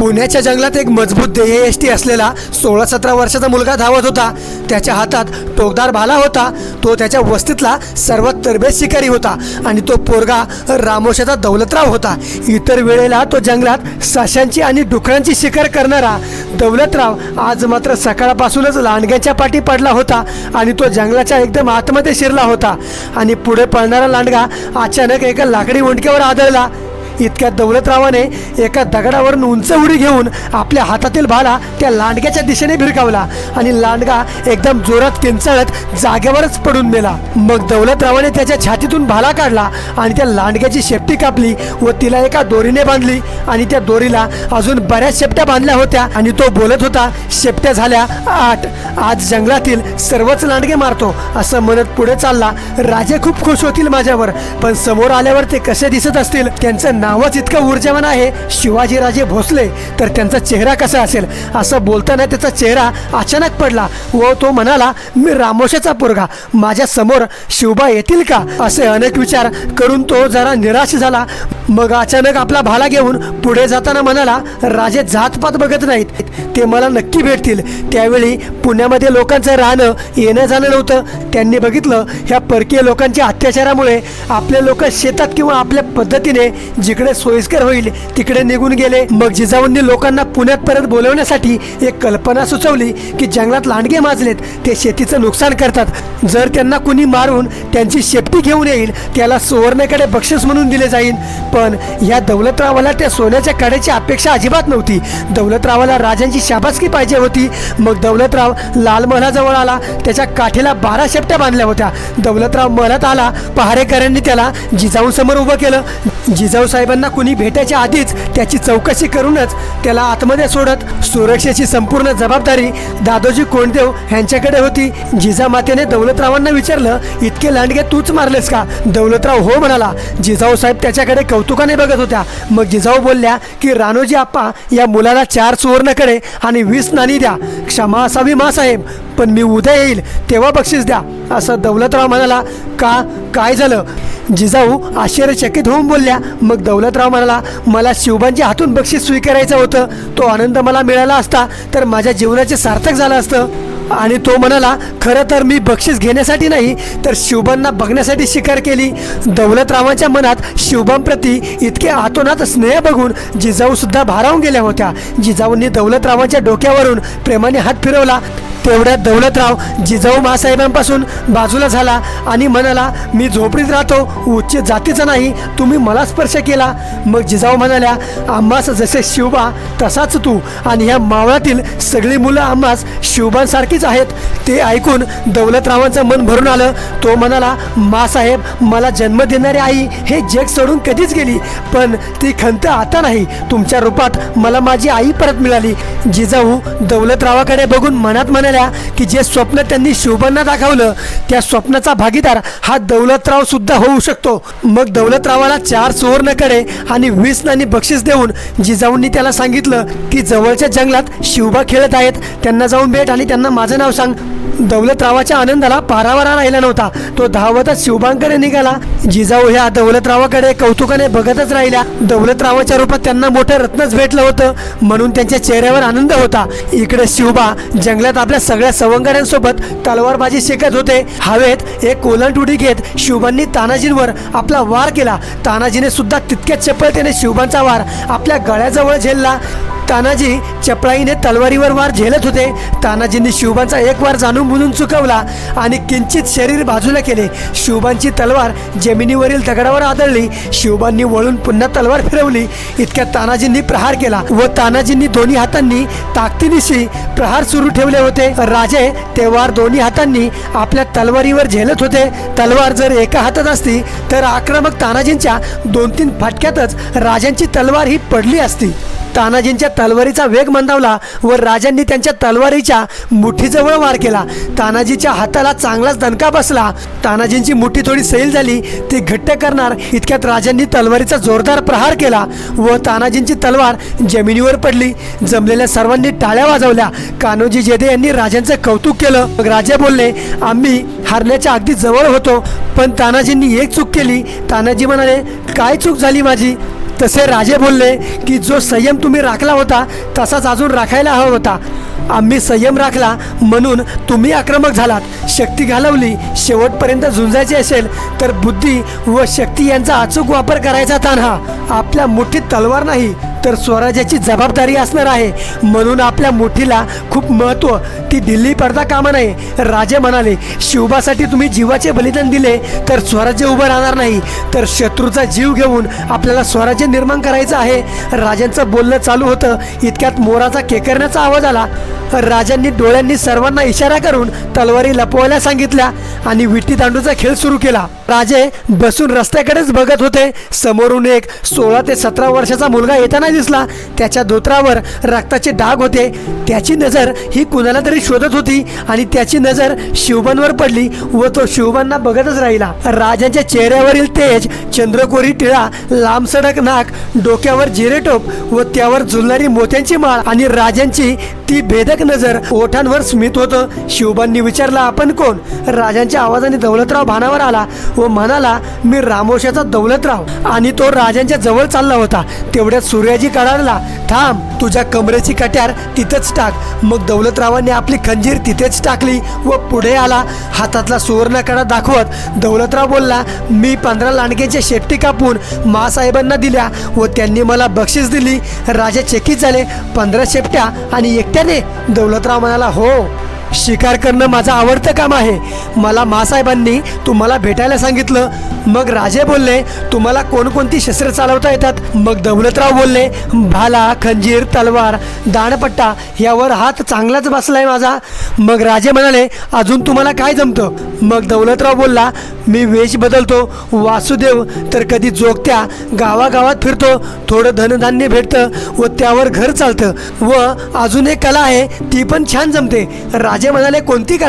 पुण्याच्या जंगलात एक मजबूत देहयष्टी असलेला सोळा सतरा वर्षाचा मुलगा धावत होता. त्याच्या हातात टोकदार भाला होता. तो त्याच्या वस्तीतला सर्वात तरबेज शिकारी होता आणि तो पोरगा रामोशाचा दौलतराव होता. इतर वेळेला तो जंगलात साश्यांची आणि डुकरांची शिकार करणारा दौलतराव आज मात्र सकाळपासूनच लांडग्याच्या पाठी पडला होता आणि तो जंगलाच्या एकदम आतमध्ये शिरला होता. आणि पुढे पळणारा लांडगा अचानक एका लाकडी ओंडक्यावर आदळला. इतक्या दौलतरावाने एका दगडावरून उंच उडी घेऊन आपल्या हातातील भाला त्या लांडग्याच्या दिशेने भिरकावला आणि लांडगा एकदम जोरात किंचाळत जागेवरच पडून मेला. मग दौलतरावाने त्याच्या छातीतून भाला काढला आणि त्या लांडग्याची शेपटी कापली व तिला एका दोरीने बांधली आणि त्या दोरीला अजून बऱ्याच शेपट्या बांधल्या होत्या आणि तो बोलत होता शेपट्या झाल्या आठ. आज जंगलातील सर्वच लांडगे मारतो. असं म्हणत पुढे चालला. राजे खूप खुश होतील माझ्यावर पण समोर आल्यावर ते कसे दिसत असतील त्यांचं नावच इतकं ऊर्जावान आहे. शिवाजीराजे भोसले तर त्यांचा चेहरा कसा असेल? असं बोलताना त्याचा चेहरा अचानक पडला. व तो म्हणाला मी रामोशाचा पोरगा. माझ्यासमोर शिवबा येतील का? असे अनेक विचार करून तो जरा निराश झाला. मग अचानक आपला भाला घेऊन पुढे जाताना म्हणाला राजे जातपात बघत नाहीत. ते मला नक्की भेटतील. त्यावेळी पुण्यामध्ये लोकांचं राहणं येणं जाणं नव्हतं. त्यांनी बघितलं ह्या परकीय लोकांच्या अत्याचारामुळे आपले लोक शेतात किंवा आपल्या पद्धतीने जिकडे सोयीस्कर होईल तिकडे निघून गेले. मग जिजाऊंनी लोकांना पुण्यात परत बोलवण्यासाठी एक कल्पना सुचवली की जंगलात लांडगे माजलेत ते शेतीचं नुकसान करतात. जर त्यांना कुणी मारून त्यांची शेपटी घेऊन येईल त्याला सुवर्णकडे बक्षीस म्हणून दिले जाईल. पण या दौलतरावाला त्या सोन्याच्या कड्याची अपेक्षा अजिबात नव्हती. दौलतरावाला राजांची शाबासकी पाहिजे होती. मग दौलतराव लाल महालाजवळ आला. त्याच्या काठीला बारा शेपट्या बांधल्या होत्या. दौलतराव महलात आला पहारेकरांनी त्याला जिजाऊसमोर उभं केलं. जिजाऊ साहेबांना कुणी भेटायच्या आधीच त्याची चौकशी करूनच त्याला आतमध्ये सोडत सुरक्षेची संपूर्ण जबाबदारी दादोजी कोंडदेव यांच्याकडे होती. जिजामातेने दौलतरावांना विचारलं इतके लांडगे तूच मारलेस का? दौलतराव हो म्हणाला. जिजाऊ साहेब त्याच्याकडे कौतुकाने बघत होत्या. मग जिजाऊ बोलल्या की रानोजी आप्पा या मुलाला चार सुवर्णकडे आणि वीस नाणी द्या. क्षमा असावी मा साहेब. पण मी उद्या येईल तेव्हा बक्षीस द्या. असं दौलतराव म्हणाला का? काय झालं? जिजाऊ आश्चर्यचकित होऊन बोलल्या मग दौलतराव म्हणाला मला शिवबांच्या हातून बक्षीस स्वीकारायचं होतं. तो आनंद मला मिळाला असता तर माझ्या जीवनाचे सार्थक झालं असतं. आणि तो म्हणाला खरं तर मी बक्षीस घेण्यासाठी नाही तर शिवबांना बघण्यासाठी शिकार केली. दौलतरावांच्या मनात शिवबांप्रती इतके आतोनात स्नेह बघून जिजाऊसुद्धा भारावून गेल्या होत्या. जिजाऊंनी दौलतरावांच्या डोक्यावरून प्रेमाने हात फिरवला. तेवढ्यात दौलतराव जिजाऊ मासाहेबांपासून बाजूला झाला आणि म्हणाला मी झोपडीत राहतो उच्च जातीचा नाही तुम्ही मला स्पर्श केला. मग जिजाऊ म्हणाल्या आम्हास जसे शिवबा तसाच तू आणि ह्या मावळातील सगळी मुलं आम्हास शिवबांसारखीच आहेत. ते ऐकून दौलतरावांचं मन भरून आलं. तो म्हणाला मासाहेब मला जन्म देणारी आई हे जग सोडून कधीच गेली पण ती खंत आता नाही. तुमच्या रूपात मला माझी आई परत मिळाली. जिजाऊ दौलतरावाकडे बघून मनात म्हणाल्या की जे स्वप्न त्यांनी शिवबांना दाखवलं त्या स्वप्नाचा भागीदार हा दौलतराव सुद्धा होऊ शकतो. मग दौलतरावाला चार सुवर्णकडे आणि वीस नाणी बक्षीस देऊन जिजाऊंनी त्याला सांगितलं की जवळच्या जंगलात शिवबा खेळत आहेत त्यांना जाऊन भेट आणि त्यांना माझं नाव सांग. दौलतरावाच्या आनंदाला पारावारा राहिला नव्हता. तो धावतच शिवबांकडे निघाला. जिजाऊ ह्या दौलतरावाकडे कौतुकाने बघतच राहिल्या. दौलतरावाच्या रूपात त्यांना मोठं रत्नच भेटलं होतं. म्हणून त्यांच्या चेहऱ्यावर आनंद होता. इकडे शिवबा जंगलात आपल्या सगळ्या सवंगड्यांसोबत तलवारबाजी शिकत होते. हवेत एक कोलंट उडी घेत शिवबांनी तानाजींवर आपला वार केला. तानाजीने सुद्धा तितक्याच चपळतेने शिवबांचा वार आपल्या गळ्याजवळ झेलला. तानाजी चपळाईने तलवारीवर वार झेलत होते. तानाजींनी शिवबांचा एक वार जाणून बुजून चुकवला आणि किंचित शरीर बाजूला केले. शिवबांची तलवार जमिनीवरील दगडावर आदळली. शिवबांनी वळून पुन्हा तलवार फिरवली. इतक्या तानाजींनी प्रहार केला व तानाजींनी दोन्ही हातांनी ताकदीनिशी प्रहार सुरू ठेवले होते. राजे ते वार दोन्ही हातांनी आपल्या तलवारीवर झेलत होते. तलवार जर एका हातात असती तर आक्रमक तानाजींच्या दोन तीन फाटक्यातच राजांची तलवार ही पडली असती. तानाजींच्या तलवारीचा वेग मंदावला व राजांनी त्यांच्या तलवारीच्या मुठीजवळ वार केला. तानाजीच्या हाताला चांगलाच दणका बसला. तानाजींची मुठी थोडी सैल झाली. ती घट्ट करणार इतक्यात राजांनी तलवारीचा जोरदार प्रहार केला व तानाजींची तलवार जमिनीवर पडली. जमलेल्या सर्वांनी टाळ्या वाजवल्या. कान्होजी जेदे यांनी राजांचं कौतुक केलं. मग राजे बोलले आम्ही हारण्याच्या अगदी जवळ होतो पण तानाजींनी एक चूक केली. तानाजी म्हणाले काय चूक झाली माझी? तसे राजे बोलले की जो संयम तुम्ही राखला होता तसाच अजून राखायला हवा होता. आम्ही संयम राखला म्हणून तुम्ही आक्रमक झालात. शक्ती घालवली शेवटपर्यंत झुंजायची असेल तर बुद्धी व शक्ती यांचा अचूक वापर करायचा ताण हा आपल्या मुठीत तलवार नाही तर स्वराज्याची जबाबदारी असणार आहे. म्हणून आपल्या मुठीला खूप महत्त्व ती दिल्ली पडता कामा नये. राजे म्हणाले शिवबासाठी तुम्ही जीवाचे बलिदान दिले तर स्वराज्य उभं राहणार नाही. तर शत्रूचा जीव घेऊन आपल्याला स्वराज्य निर्माण करायचं आहे. राजांचं बोलणं चालू होतं. इतक्यात मोराचा केकरण्याचा आवाज आला. राजांनी डोळ्यांनी सर्वांना इशारा करून तलवारी लपवायला सांगितल्या आणि विटी दांडूचा खेळ सुरू केला. राजे बसून रस्त्याकडेच बघत होते. समोरून एक सोळा ते सतरा वर्षाचा मुलगा येताना दिसला. त्याच्या धोत्रावर रक्ताचे डाग होते. त्याची नजर ही कुणाला तरी शोधत होती आणि त्याची नजर शिवबांवर पडली व तो शिवबांना बघतच राहिला. राजांच्या चेहऱ्यावरील तेज चंद्रकोरी टिळा लांब सडक नाक डोक्यावर जिरेटोप व त्यावर झुलणारी मोत्यांची माळ आणि राजांची ती भेदक नजर ओठांवर स्मित होतं. शिवबांनी विचारला आपण कोण? राजांच्या आवाजाने दौलतराव भानावर आला व म्हणाला मी रामोशाचा दौलतराव आणि तो राजांच्या जवळ चालला होता. तेवढ्यात सूर्याजी कडाडला थांब तुझ्या कमरेची कट्यार तिथेच टाक. मग दौलतरावांनी आपली खंजीर तिथेच टाकली व पुढे आला. हातातला सुवर्णकडा दाखवत दौलतराव बोलला मी पंधरा लांडग्यांच्या शेपटी कापून मासाहेबांना दिल्या व त्यांनी मला बक्षीस दिली. राजा चकित झाले. पंधरा शेपट्या आणि एकट्याने दौलतराव म्हणाला हो. शिकार करणं माझं आवडतं काम आहे. मला मासाहेबांनी तुम्हाला भेटायला सांगितलं. मग राजे बोलले तुम्हाला कोणकोणती शस्त्र चालवता येतात? मग दौलतराव बोलले भाला खंजीर तलवार दाणपट्टा यावर हात चांगलाच बसलाय माझा. मग राजे म्हणाले अजून तुम्हाला काय जमतं? मग दौलतराव बोलला मी वेश बदलतो वासुदेव तर कधी जोगत्या गावागावात फिरतो थोडं धनधान्य भेटतं व त्यावर घर चालतं व अजून एक कला आहे ती पण छान जमते. राजे म्हणाले कोणती कला